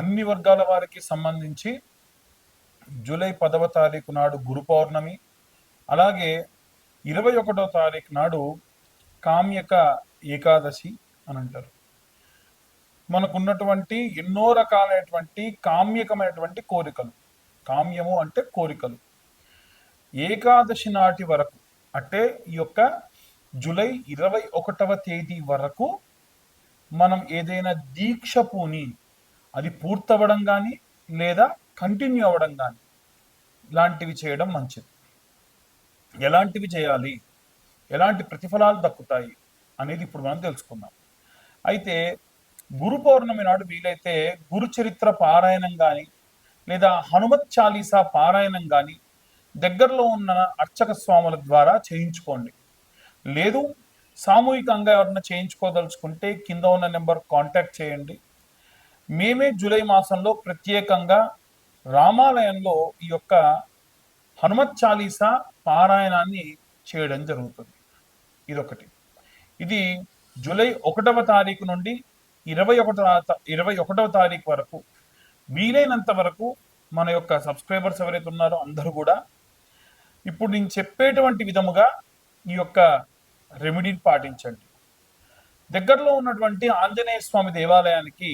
అన్ని వర్గాల వారికి సంబంధించి జూలై పదవ తారీఖు నాడు గురు పౌర్ణమి అలాగే ఇరవై ఒకటో తారీఖు నాడు కామ్యక ఏకాదశి అని అంటారు. మనకున్నటువంటి ఎన్నో రకాలైనటువంటి కామ్యకమైనటువంటి కోరికలు. కామ్యము అంటే కోరికలు. ఏకాదశి నాటి వరకు అంటే ఈ యొక్క జూలై ఇరవై ఒకటవ తేదీ వరకు మనం ఏదైనా దీక్ష పూని అది పూర్తవ్వడం కానీ లేదా కంటిన్యూ అవ్వడం కానీ ఇలాంటివి చేయడం మంచిది. ఎలాంటివి చేయాలి? ఎలాంటి ప్రతిఫలాలు దక్కుతాయి? అనేది ఇప్పుడు మనం తెలుసుకుందాం. అయితే గురు పౌర్ణమి నాడు వీలైతే గురు చరిత్ర పారాయణం కానీ లేదా హనుమత్ చాలీసా పారాయణం కానీ దగ్గరలో ఉన్న అర్చక స్వాముల ద్వారా చేయించుకోండి. లేదు సామూహికంగా ఎవరన్నా చేయించుకోదలుచుకుంటే కింద ఉన్న నెంబర్ కాంటాక్ట్ చేయండి. మేమే జూలై మాసంలో ప్రత్యేకంగా రామాలయంలో ఈ యొక్క హనుమత్ చాలీసా పారాయణాన్ని చేయడం జరుగుతుంది. ఇదొకటి. ఇది జూలై ఒకటవ తారీఖు నుండి ఇరవై ఒకటవ ఇరవై ఒకటవ తారీఖు వరకు వీలైనంత వరకు మన యొక్క సబ్స్క్రైబర్స్ ఎవరైతే ఉన్నారో అందరూ కూడా ఇప్పుడు నేను చెప్పేటువంటి విధముగా ఈ యొక్క రెమెడీని పాటించండి. దగ్గరలో ఉన్నటువంటి ఆంజనేయ స్వామి దేవాలయానికి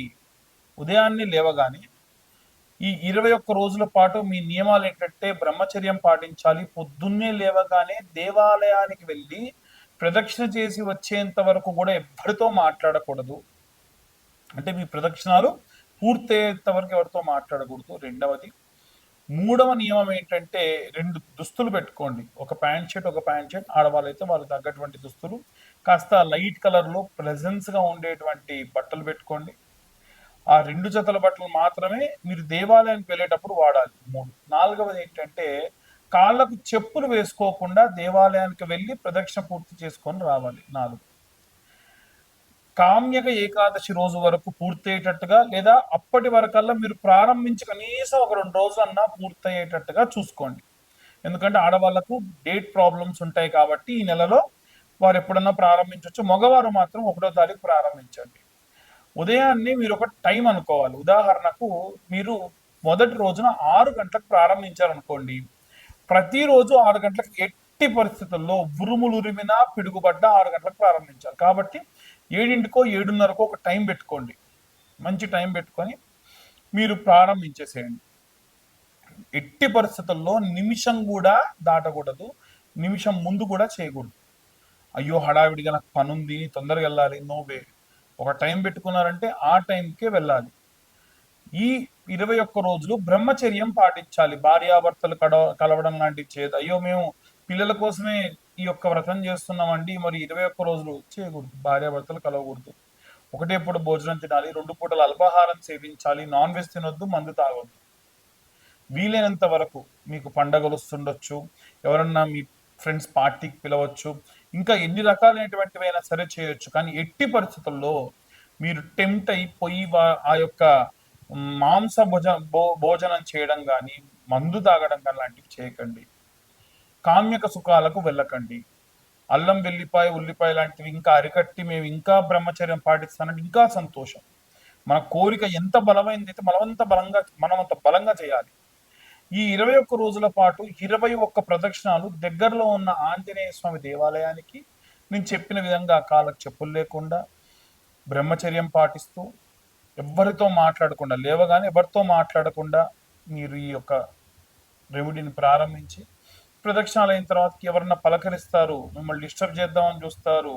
ఉదయాన్నే లేవగానే ఈ ఇరవై ఒక్క రోజుల పాటు మీ నియమాలు ఏంటంటే బ్రహ్మచర్యం పాటించాలి. పొద్దున్నే లేవగానే దేవాలయానికి వెళ్ళి ప్రదక్షిణ చేసి వచ్చేంత వరకు కూడా ఎవరితో మాట్లాడకూడదు. అంటే మీ ప్రదక్షిణాలు పూర్తయ్యేంత వరకు ఎవరితో మాట్లాడకూడదు. రెండవది మూడవ నియమం ఏంటంటే రెండు దుస్తులు పెట్టుకోండి. ఒక ప్యాంట్ షర్ట్ ఒక ప్యాంట్ షర్ట్. ఆడవాళ్ళైతే వాళ్ళకి తగ్గటువంటి దుస్తులు. కాస్త లైట్ కలర్లో గా ఉండేటువంటి బట్టలు పెట్టుకోండి. ఆ రెండు జతల బట్టలు మాత్రమే మీరు దేవాలయానికి వెళ్ళేటప్పుడు వాడాలి. మూడు. నాలుగవది ఏంటంటే కాళ్ళకు చెప్పులు వేసుకోకుండా దేవాలయానికి వెళ్ళి ప్రదక్షిణ పూర్తి చేసుకొని రావాలి. నాలుగు. కామ్యక ఏకాదశి రోజు వరకు పూర్తయ్యేటట్టుగా లేదా అప్పటి వరకల్లా మీరు ప్రారంభించి కనీసం ఒక రెండు రోజులన్నా పూర్తయ్యేటట్టుగా చూసుకోండి. ఎందుకంటే ఆడవాళ్ళకు డేట్ ప్రాబ్లమ్స్ ఉంటాయి కాబట్టి ఈ నెలలో వారు ఎప్పుడన్నా ప్రారంభించవచ్చు మగవారు మాత్రం ఒకటో తారీఖు ప్రారంభించండి. ఉదయాన్నే మీరు ఒక టైం అనుకోవాలి. ఉదాహరణకు మీరు మొదటి రోజున ఆరు గంటలకు ప్రారంభించారనుకోండి. ప్రతిరోజు ఆరు గంటలకు ఎట్టి పరిస్థితుల్లో ఉరుములు ఉరిమినా పిడుగుబడ్డ ఆరు గంటలకు ప్రారంభించాలి. కాబట్టి ఏడింటికో ఏడున్నరకో ఒక టైం పెట్టుకోండి. మంచి టైం పెట్టుకొని మీరు ప్రారంభించేసేయండి. ఎట్టి పరిస్థితుల్లో నిమిషం కూడా దాటకూడదు. నిమిషం ముందు కూడా చేయకూడదు. అయ్యో హడావిడిగా నాకు పని ఉంది తొందరగా వెళ్ళాలి. No way. ఒక టైం పెట్టుకున్నారంటే ఆ టైంకే వెళ్ళాలి. ఈ ఇరవై ఒక్క రోజులు బ్రహ్మచర్యం పాటించాలి. భార్యాభర్తలు కడ కలవడం లాంటివి చేయదు అయ్యో మేము పిల్లల కోసమే ఈ యొక్క వ్రతం చేస్తున్నామండి. మరి ఇరవై ఒక్క రోజులు చేయకూడదు. భార్యాభర్తలు కలవకూడదు. ఒకటే పూట భోజనం తినాలి. రెండు పూటల అల్పాహారం సేవించాలి. నాన్ వెజ్ తినొద్దు మందు తాగొద్దు. వీలైనంత వరకు మీకు పండగలు వస్తుండొచ్చు. ఎవరన్నా మీ ఫ్రెండ్స్ పార్టీకి పిలవచ్చు. ఇంకా ఎన్ని రకాలైనటువంటివైనా సరే చేయొచ్చు. కానీ ఎట్టి పరిస్థితుల్లో మీరు టెంప్ట్ అయిపోయి ఆ యొక్క మాంస భోజ భోజనం చేయడం కానీ మందు తాగడం కానీ లాంటివి చేయకండి. కామ్యక సుఖాలకు వెళ్ళకండి. అల్లం వెల్లిపాయ ఉల్లిపాయ లాంటివి ఇంకా అరికట్టి మేము ఇంకా బ్రహ్మచర్యం పాటిస్తానంటే ఇంకా సంతోషం. మన కోరిక ఎంత బలమైంది అయితే మనమంత బలంగా మనం అంత బలంగా చేయాలి. ఈ ఇరవై ఒక్క రోజుల పాటు ఇరవై ఒక్క ప్రదక్షిణాలు దగ్గరలో ఉన్న ఆంజనేయ స్వామి దేవాలయానికి నేను చెప్పిన విధంగా కాళ్ళకు చెప్పులు లేకుండా బ్రహ్మచర్యం పాటిస్తూ ఎవరితో మాట్లాడకుండా లేవగానే ఎవరితో మాట్లాడకుండా మీరు ఈ యొక్క రెమెడీని ప్రారంభించి ప్రదక్షిణాలు అయిన తర్వాత ఎవరన్నా పలకరిస్తారు మిమ్మల్ని డిస్టర్బ్ చేద్దామని చూస్తారు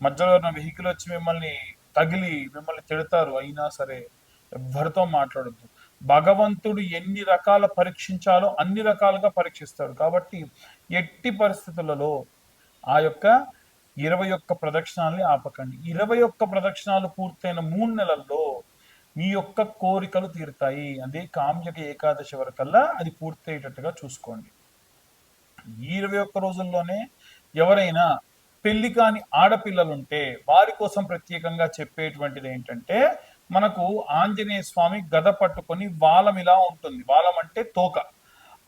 మధ్యలో ఉన్న వెహికల్ వచ్చి మిమ్మల్ని తగిలి మిమ్మల్ని తిడతారు అయినా సరే ఎవరితో మాట్లాడద్దు. భగవంతుడు ఎన్ని రకాల పరీక్షించాలో అన్ని రకాలుగా పరీక్షిస్తాడు. కాబట్టి ఎట్టి పరిస్థితులలో ఆ యొక్క ఇరవై ఒక్క ప్రదక్షిణాలని ఆపకండి. ఇరవై ఒక్క ప్రదక్షిణాలు పూర్తయిన మూడు నెలల్లో మీ యొక్క కోరికలు తీరుతాయి. అదే కామ్యక ఏకాదశి వరకల్లా అది పూర్తయ్యేటట్టుగా చూసుకోండి. ఈ ఇరవై ఒక్క రోజుల్లోనే ఎవరైనా పెళ్ళి కాని ఆడపిల్లలు ఉంటే వారి కోసం ప్రత్యేకంగా చెప్పేటువంటిది ఏంటంటే మనకు ఆంజనేయ స్వామి గద పట్టుకొని వాలం ఇలా ఉంటుంది. వాలం అంటే తోక.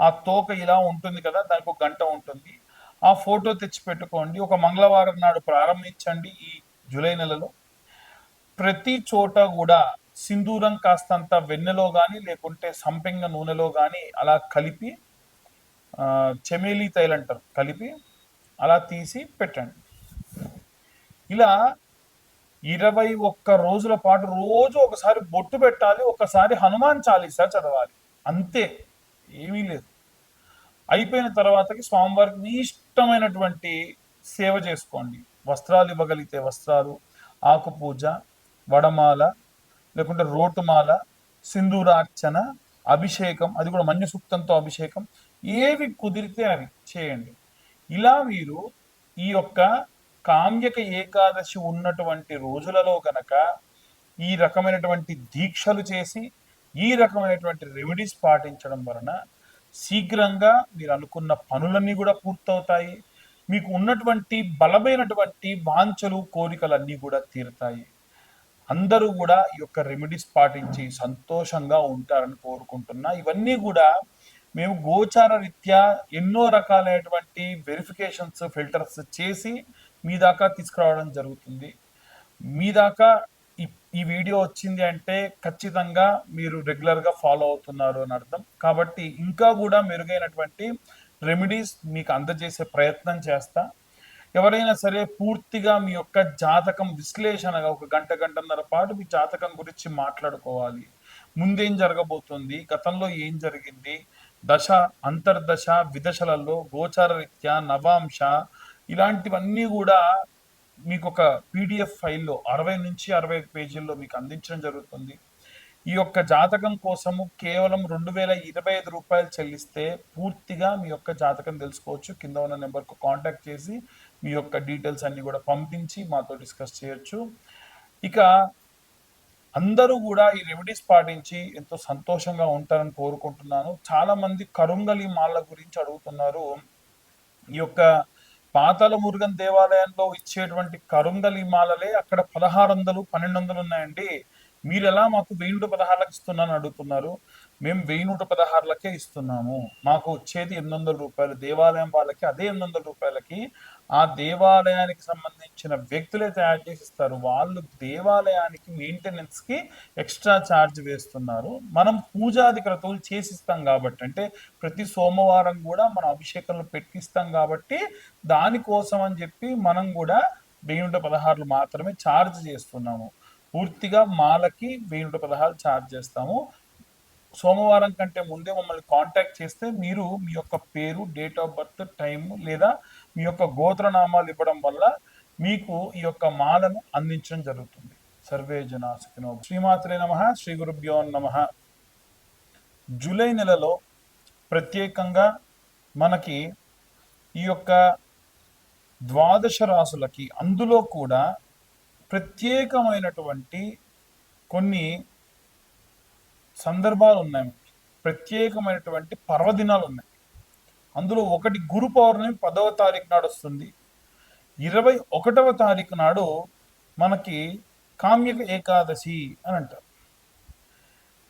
ఆ తోక ఇలా ఉంటుంది కదా దానికి ఒక గంట ఉంటుంది. ఆ ఫోటో తెచ్చి పెట్టుకోండి ఒక మంగళవారం నాడు ప్రారంభించండి ఈ జూలై నెలలో. ప్రతి చోట కూడా సింధూరం కాస్తంత వెన్నెలో కానీ లేకుంటే సంపెంగ నూనెలో కానీ అలా కలిపి ఆ, చెమేలి కలిపి అలా తీసి పెట్టండి. ఇలా ఇరవై ఒక్క రోజుల పాటు రోజు ఒకసారి బొట్టు పెట్టాలి ఒకసారి హనుమాన్ చాలీసా చదవాలి. అంతే ఏమీ లేదు. అయిపోయిన తర్వాతకి స్వామివారికి మీ ఇష్టమైనటువంటి సేవ చేసుకోండి. వస్త్రాలు ఇవ్వగలిగితే వస్త్రాలు ఆకు పూజ వడమాల లేకుంటే రోటుమాల సింధూరార్చన అభిషేకం అది కూడా మన్య సూక్తంతో అభిషేకం ఏవి కుదిరితే అవి చేయండి. ఇలా మీరు ఈ యొక్క కామ్యక ఏకాదశి ఉన్నటువంటి రోజులలో కనుక ఈ రకమైనటువంటి దీక్షలు చేసి ఈ రకమైనటువంటి రెమెడీస్ పాటించడం వలన శీఘ్రంగా మీరు అనుకున్న పనులన్నీ కూడా పూర్తవుతాయి. మీకు ఉన్నటువంటి బలమైనటువంటి వాంఛలు కోరికలన్నీ కూడా తీరుతాయి. అందరూ కూడా ఈ యొక్క రెమెడీస్ పాటించి సంతోషంగా ఉంటారని కోరుకుంటున్నా. ఇవన్నీ కూడా మేము గోచార రీత్యా ఎన్నో రకాలైనటువంటి వెరిఫికేషన్స్ ఫిల్టర్స్ చేసి మీ దాకా తీసుకురావడం జరుగుతుంది. మీ దాకా ఈ- ఈ వీడియో వచ్చింది అంటే ఖచ్చితంగా మీరు రెగ్యులర్గా ఫాలో అవుతున్నారు అని అర్థం. కాబట్టి ఇంకా కూడా మెరుగైనటువంటి రెమెడీస్ మీకు అందజేసే ప్రయత్నం చేస్తా. ఎవరైనా సరే పూర్తిగా మీ యొక్క జాతకం విశ్లేషణగా ఒక గంట గంటన్నర పాటు మీ జాతకం గురించి మాట్లాడుకోవాలి. ముందేం జరగబోతుంది? గతంలో ఏం జరిగింది? దశ అంతర్దశ విదశలలో గోచార రీత్యా నవాంశ ఇలాంటివన్నీ కూడా మీకు ఒక పీడిఎఫ్ ఫైల్లో అరవై నుంచి అరవై ఐదు పేజీల్లో మీకు అందించడం జరుగుతుంది. ఈ యొక్క జాతకం కోసము కేవలం రెండు వేల ఇరవై ఐదు రూపాయలు చెల్లిస్తే పూర్తిగా మీ యొక్క జాతకం తెలుసుకోవచ్చు. కింద ఉన్న నెంబర్కు కాంటాక్ట్ చేసి మీ యొక్క డీటెయిల్స్ అన్ని కూడా పంపించి మాతో డిస్కస్ చేయొచ్చు. ఇక అందరూ కూడా ఈ రెమెడీస్ పాటించి ఎంతో సంతోషంగా ఉంటారని కోరుకుంటున్నాను. చాలా మంది కరుంగలి మాల గురించి అడుగుతున్నారు. ఈ యొక్క పాతాల మురుగన్ దేవాలయంలో ఇచ్చేటువంటి కరుంగలి మాలలే అక్కడ పదహారు వందలు పన్నెండు వందలు ఉన్నాయండి. మీరు ఎలా మాకు వెయ్యి నూట పదహారులకు ఇస్తున్నాను అడుగుతున్నారు. మేము వెయ్యి నూట పదహారులకే ఇస్తున్నాము. మాకు వచ్చేది ఎనిమిది వందల రూపాయలు. దేవాలయం వాళ్ళకి అదే ఎనిమిది వందల రూపాయలకి ఆ దేవాలయానికి సంబంధించిన వ్యక్తులే తయారు చేసి ఇస్తారు వాళ్ళు దేవాలయానికి మెయింటెనెన్స్కి ఎక్స్ట్రా ఛార్జ్ వేస్తున్నారు. మనం పూజాది క్రతువులు చేసిస్తాం కాబట్టి అంటే ప్రతి సోమవారం కూడా మనం అభిషేకంలో పెట్టిస్తాం కాబట్టి దానికోసం అని చెప్పి మనం కూడా వెయ్యి నూట పదహారులు మాత్రమే ఛార్జ్ చేస్తున్నాము. పూర్తిగా మాలకి వెయ్యి నూట పదహారు ఛార్జ్ చేస్తాము. సోమవారం కంటే ముందే మమ్మల్ని కాంటాక్ట్ చేస్తే మీరు మీ యొక్క పేరు డేట్ ఆఫ్ బర్త్ టైం లేదా మీ యొక్క గోత్రనామాలు ఇవ్వడం వల్ల మీకు ఈ యొక్క మాలను అందించడం జరుగుతుంది. సర్వే జనా శ్రీమాత్రే నమ శ్రీ గురుభ్యో నమ. జూలై నెలలో ప్రత్యేకంగా మనకి ఈ యొక్క ద్వాదశ రాసులకి అందులో కూడా ప్రత్యేకమైనటువంటి కొన్ని సందర్భాలు ఉన్నాయి. ప్రత్యేకమైనటువంటి పర్వదినాలు ఉన్నాయి. అందులో ఒకటి గురు పౌర్ణమి పదవ తారీఖు నాడు వస్తుంది. ఇరవై ఒకటవ తారీఖు నాడు మనకి కామ్యక ఏకాదశి అని అంటారు.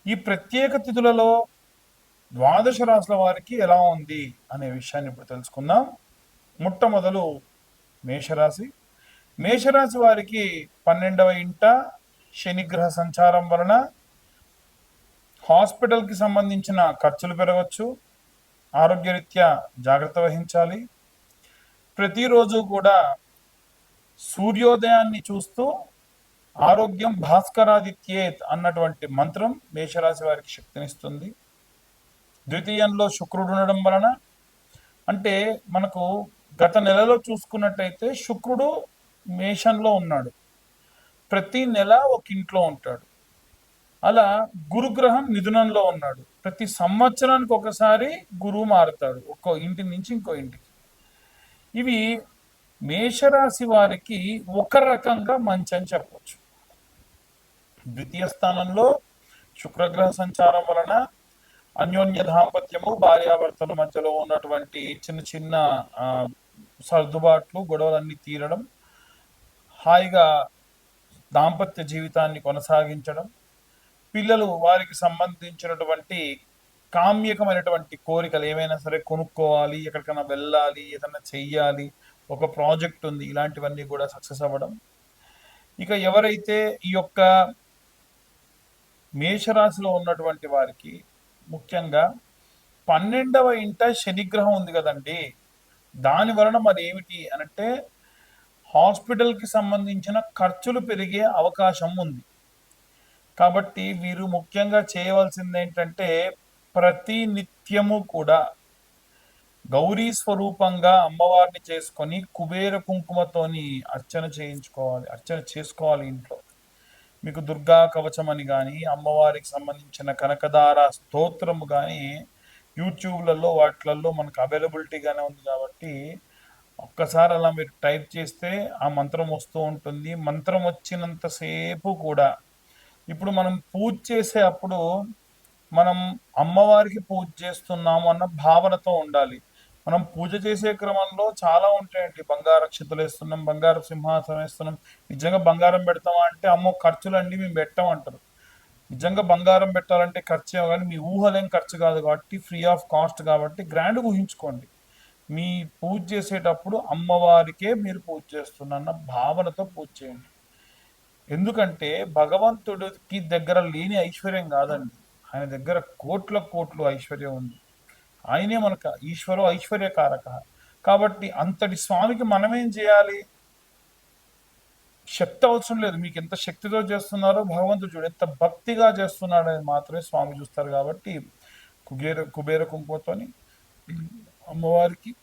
ఈ ప్రత్యేక తిథులలో ద్వాదశ రాశుల వారికి ఎలా ఉంది అనే విషయాన్ని ఇప్పుడు తెలుసుకుందాం. మొట్టమొదలు మేషరాశి. మేషరాశి వారికి పన్నెండవ ఇంట శనిగ్రహ సంచారం వలన హాస్పిటల్కి సంబంధించిన ఖర్చులు పెరగవచ్చు ఆరోగ్యరీత్యా జాగ్రత్త వహించాలి. ప్రతిరోజు కూడా సూర్యోదయాన్ని చూస్తూ ఆరోగ్యం భాస్కరాదిత్యేత్ అన్నటువంటి మంత్రం మేషరాశి వారికి శక్తినిస్తుంది. ద్వితీయంలో శుక్రుడు ఉండడం వలన అంటే మనకు గత నెలలో చూసుకున్నట్టయితే శుక్రుడు మేషంలో ఉన్నాడు. ప్రతి నెల ఒక ఇంట్లో ఉంటాడు. అలా గురుగ్రహం మిథునంలో ఉన్నాడు. ప్రతి సంవత్సరానికి ఒకసారి గురువు మారుతాడు. ఒక్కో ఇంటి నుంచి ఇంకో ఇంటికి. ఇవి మేషరాశి వారికి ఒక రకంగా మంచి అని చెప్పవచ్చు ద్వితీయ స్థానంలో శుక్రగ్రహ సంచారం వలన అన్యోన్య దాంపత్యము భార్యాభర్తల మధ్యలో ఉన్నటువంటి చిన్న చిన్న సర్దుబాట్లు గొడవలన్నీ తీరడం హాయిగా దాంపత్య జీవితాన్ని కొనసాగించడం పిల్లలు వారికి సంబంధించినటువంటి కామ్యకమైనటువంటి కోరికలు ఏమైనా సరే కొనుక్కోవాలి ఎక్కడికైనా వెళ్ళాలి ఏదైనా చెయ్యాలి ఒక ప్రాజెక్ట్ ఉంది ఇలాంటివన్నీ కూడా సక్సెస్ అవ్వడం. ఇక ఎవరైతే ఈ యొక్క మేషరాశిలో ఉన్నటువంటి వారికి ముఖ్యంగా పన్నెండవ ఇంట శనిగ్రహం ఉంది కదండి. దాని వలన మరి ఏమిటి అనంటే హాస్పిటల్కి సంబంధించిన ఖర్చులు పెరిగే అవకాశం ఉంది. కాబట్టి వీరు ముఖ్యంగా చేయవలసింది ఏంటంటే ప్రతి నిత్యము కూడా గౌరీ స్వరూపంగా అమ్మవారిని చేసుకొని కుబేర కుంకుమతోని అర్చన చేయించుకోవాలి అర్చన చేసుకోవాలి ఇంట్లో. మీకు దుర్గా కవచం అని కానీ అమ్మవారికి సంబంధించిన కనకదార స్తోత్రము కానీ యూట్యూబ్లలో వాటిలలో మనకు అవైలబిలిటీగానే ఉంది కాబట్టి ఒక్కసారి అలా మీరు టైప్ చేస్తే ఆ మంత్రం వస్తూ ఉంటుంది. మంత్రం వచ్చినంతసేపు కూడా ఇప్పుడు మనం పూజ చేసే అప్పుడు మనం అమ్మవారికి పూజ చేస్తున్నాము అన్న భావనతో ఉండాలి. మనం పూజ చేసే క్రమంలో చాలా ఉంటాయండి. బంగారు అక్షతలు వేస్తున్నాం బంగారు సింహాసనం వేస్తున్నాం. నిజంగా బంగారం పెడతామా అంటే అమ్మో ఖర్చులండి మేము పెట్టామంటారు నిజంగా బంగారం పెట్టాలంటే ఖర్చు కానీ మీ ఊహలేం ఖర్చు కాదు కాబట్టి ఫ్రీ ఆఫ్ కాస్ట్ కాబట్టి గ్రాండ్ ఊహించుకోండి. మీ పూజ చేసేటప్పుడు అమ్మవారికే మీరు పూజ చేస్తున్న భావనతో పూజ చేయండి. ఎందుకంటే భగవంతుడికి దగ్గర లేని ఐశ్వర్యం కాదండి. ఆయన దగ్గర కోట్ల కోట్లు ఐశ్వర్యం ఉంది. ఆయనే మనకు ఈశ్వరు ఐశ్వర్యకారక. కాబట్టి అంతటి స్వామికి మనమేం చేయాలి? శక్తి అవసరం లేదు. మీకు ఎంత శక్తితో చేస్తున్నారో భగవంతుడు చూడు ఎంత భక్తిగా చేస్తున్నాడని మాత్రమే స్వామి చూస్తారు కాబట్టి కుబేర కుబేర కుంకుమతోని అమ్మవారికి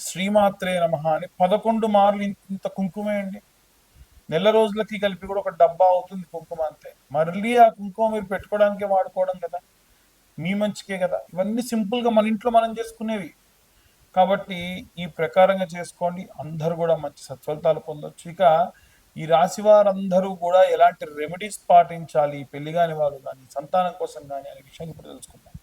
శ్రీమాత్రే నమ అని పదకొండు మార్లు ఇంత- ఇంత కుంకుమే అండి. నెల రోజులకి కలిపి కూడా ఒక డబ్బా అవుతుంది కుంకుమ అంతే. మళ్ళీ ఆ కుంకుమ మీరు పెట్టుకోవడానికే వాడుకోవడం కదా. మీ మంచికే కదా. ఇవన్నీ సింపుల్గా మన ఇంట్లో మనం చేసుకునేవి. కాబట్టి ఈ ప్రకారంగా చేసుకోండి. అందరూ కూడా మంచి సత్ఫలితాలు పొందొచ్చు. ఇక ఈ రాశి వారందరూ కూడా ఎలాంటి రెమెడీస్ పాటించాలి? పెళ్ళి కాని వారు కానీ సంతానం కోసం కానీ అనే విషయం ఇప్పుడు తెలుసుకుందాం.